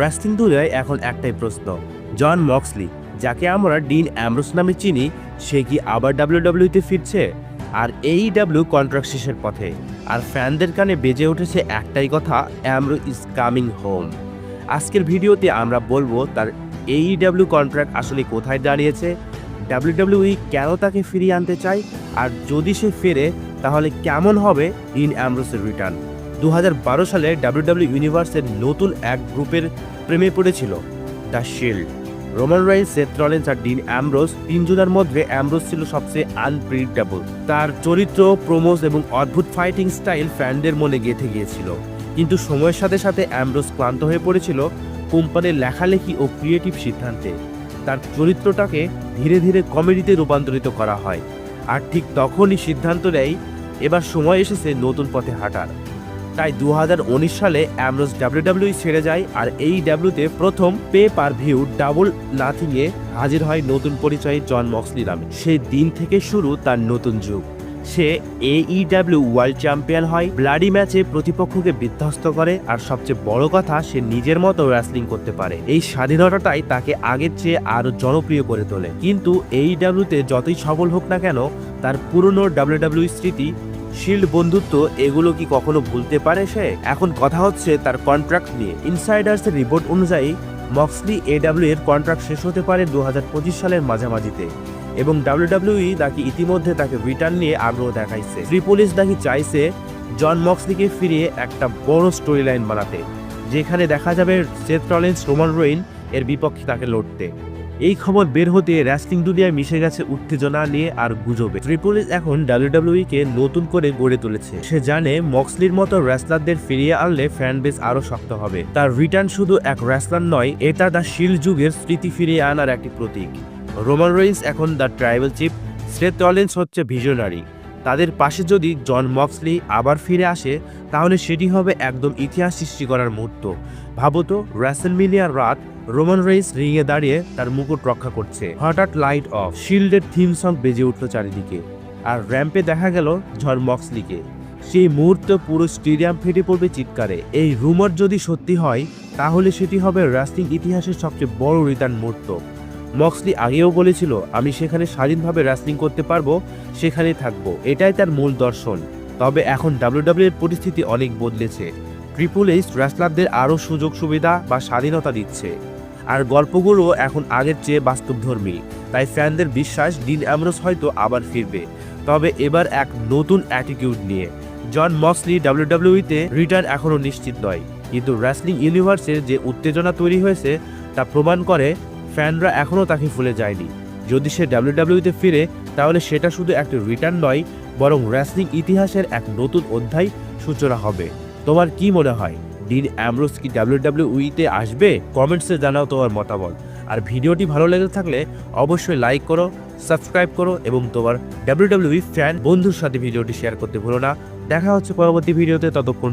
Wrestling দুনিয়ায় এখন একটাই প্রশ্ন, জন মক্সলি, যাকে আমরা ডিন অ্যামব্রোস নামে চিনি, সে কি আবার ডাব্লিউডাব্লিউতে ফিরছে? আর এই ডাব্লিউ কন্ট্রাক্ট শেষের পথে, আর ফ্যানদের কানে বেজে উঠেছে একটাই কথা অ্যামব্রো ইজ কামিং হোম আজকের ভিডিওতে আমরা বলব, তার এইডাব্লিউ কন্ট্রাক্ট আসলে কোথায় দাঁড়িয়েছে, ডাব্লিউডাব্লিউই কেন তাকে ফিরিয়ে আনতে চায়, আর যদি সে ফেরে, তাহলে কেমন হবে ডিন অ্যামব্রোসের রিটার্ন দু হাজার বারো সালে ডাব্লিউডাব্লিউ ইউনিভার্সের নতুন এক গ্রুপের প্রেমে পড়েছিল the Shield. Roman Reigns, Seth Rollins R Dean Ambrose তিনজনের মধ্যে অ্যামব্রোস ছিল সবচেয়ে আনপ্রিডিক্টেবল তার চরিত্র, প্রোমোস এবং অদ্ভুত ফাইটিং স্টাইল ফ্যানদের মনে গেঁথে গিয়েছিল। কিন্তু সময়ের সাথে সাথে অ্যামব্রোস ক্লান্ত হয়ে পড়েছিল কোম্পানির লেখালেখি ও ক্রিয়েটিভ সিদ্ধান্তে। তার চরিত্রটাকে ধীরে ধীরে কমেডিতে রূপান্তরিত করা হয়। আর ঠিক তখনই সিদ্ধান্ত নেয়, এবার সময় এসেছে নতুন পথে হাঁটার। তাই দু হাজার উনিশ সালে অ্যামরোস ডাব্লিউডাব্লিউ ছেড়ে যায় আর এই ডাব্লিউতে প্রথম পে পার ভিউ ডাবল নাথিংয়ে হাজির হয় নতুন পরিচয়ে জন মক্সলি নামে। সেই দিন থেকে শুরু তার নতুন যুগ। সে এইডাব্লিউ ওয়ার্ল্ড চ্যাম্পিয়ন হয়, ব্লাডি ম্যাচে প্রতিপক্ষকে বিধ্বস্ত করে আর সবচেয়ে বড় কথা, সে নিজের মতো রেসলিং করতে পারে। এই স্বাধীনতাটাই তাকে আগের চেয়ে আরও জনপ্রিয় করে তোলে। কিন্তু এইডাব্লিউতে যতই সফল হোক না কেন, তার পুরনো ডাব্লিউডাব্লিউ স্মৃতি শিল্ড বন্ধুত্ব, এগুলো কি কখনো ভুলতে পারে সে? এখন কথা হচ্ছে তার কন্ট্রাক্ট নিয়ে। ইনসাইডার্সের রিপোর্ট অনুযায়ী মক্সলি এডাব্লিউ এর কন্ট্রাক্ট শেষ হতে পারে দু হাজার পঁচিশ সালের মাঝামাঝিতে এবং ডাব্লিউডাব্লিউই নাকি ইতিমধ্যে তাকে রিটার্ন নিয়ে আগ্রহ দেখাইছে। ত্রিপোলিস নাকি চাইছে জন মক্সলিকে ফিরিয়ে একটা বড় স্টোরি লাইন বানাতে, যেখানে দেখা যাবে সেথ রলেন্স রোমান রোইন এর বিপক্ষে তাকে লড়তে। এই খবর বের হতে রেসলিং দুনিয়ায় মিশে গেছে উত্তেজনা নিয়ে আর গুজবে। ত্রিপুল এখন ডাব্লিউডাব্লিউই কে নতুন করে গড়ে তুলেছে। সে জানে মক্সলির মতো রেসলারদের ফিরিয়ে আনলে ফ্যান বেস আরও শক্ত হবে। তার রিটার্ন শুধু এক রেসলার নয় এটা দ্য শিল যুগের স্মৃতি ফিরিয়ে আনার একটি প্রতীক। রোমান রয়েন্স এখন দ্য ট্রাইবাল চিফ রলেন্স হচ্ছে ভিশনারি তাদের পাশে যদি জন মক্সলি আবার ফিরে আসে, তাহলে সেটি হবে একদম ইতিহাস সৃষ্টি করার মুহূর্ত। ভাবতো র্যাসেলমিলিয়ার রাত রোমান রেইস রিংয়ে দাঁড়িয়ে তার মুকুট রক্ষা করছে। হঠাৎ লাইট অফ, শিল্ডের থিম সং বেজে উঠল চারিদিকে, আর র্যাম্পে দেখা গেল ঝড় মক্সলিকে। সেই মুহূর্তে পুরো স্টেডিয়াম ফেটে পড়বে চিৎকারে। এই রুমার যদি সত্যি হয়, তাহলে সেটি হবে রেসলিং ইতিহাসের সবচেয়ে বড় রিটার্ন মুহূর্ত। মক্সলি আগেও বলেছিল, আমি সেখানে স্বাধীনভাবে রেসলিং করতে পারব সেখানে থাকব। এটাই তার মূল দর্শন। তবে এখন ডাব্লিউডাব্লিউ এর পরিস্থিতি অনেক বদলেছে। ট্রিপল এইচ রেসলারদের আরও সুযোগ, সুবিধা বা স্বাধীনতা দিচ্ছে। আর গল্পগুলো এখন আগের চেয়ে বাস্তবধর্মী। তাই ফ্যানদের বিশ্বাস ডিন অ্যামরোস হয়তো আবার ফিরবে। তবে এবার এক নতুন অ্যাটিটিউড নিয়ে। জন মক্সলি ডাব্লিউডাব্লিউইতে রিটার্ন এখনও নিশ্চিত নয়। কিন্তু রেসলিং ইউনিভার্সের যে উত্তেজনা তৈরি হয়েছে, তা প্রমাণ করে ফ্যানরা এখনও তাকে ভুলে যায়নি। যদি সে ডাব্লিউডাব্লিউতে ফিরে, তাহলে সেটা শুধু একটা রিটার্ন নয়, বরং রেসলিং ইতিহাসের এক নতুন অধ্যায় সূচনা হবে। তোমার কি মনে হয়? ডিন অ্যামরোস কি ডাব্লিউডাব্লিউইতে আসবে? কমেন্টসে জানাও তোমার মতামত। আর ভিডিওটি ভালো লেগে থাকলে অবশ্যই লাইক করো সাবস্ক্রাইব করো এবং তোমার ডাব্লিউডাব্লিউই ফ্যান বন্ধুর সাথে ভিডিওটি শেয়ার করতে ভুলো না। দেখা হচ্ছে পরবর্তী ভিডিওতে, ততক্ষণ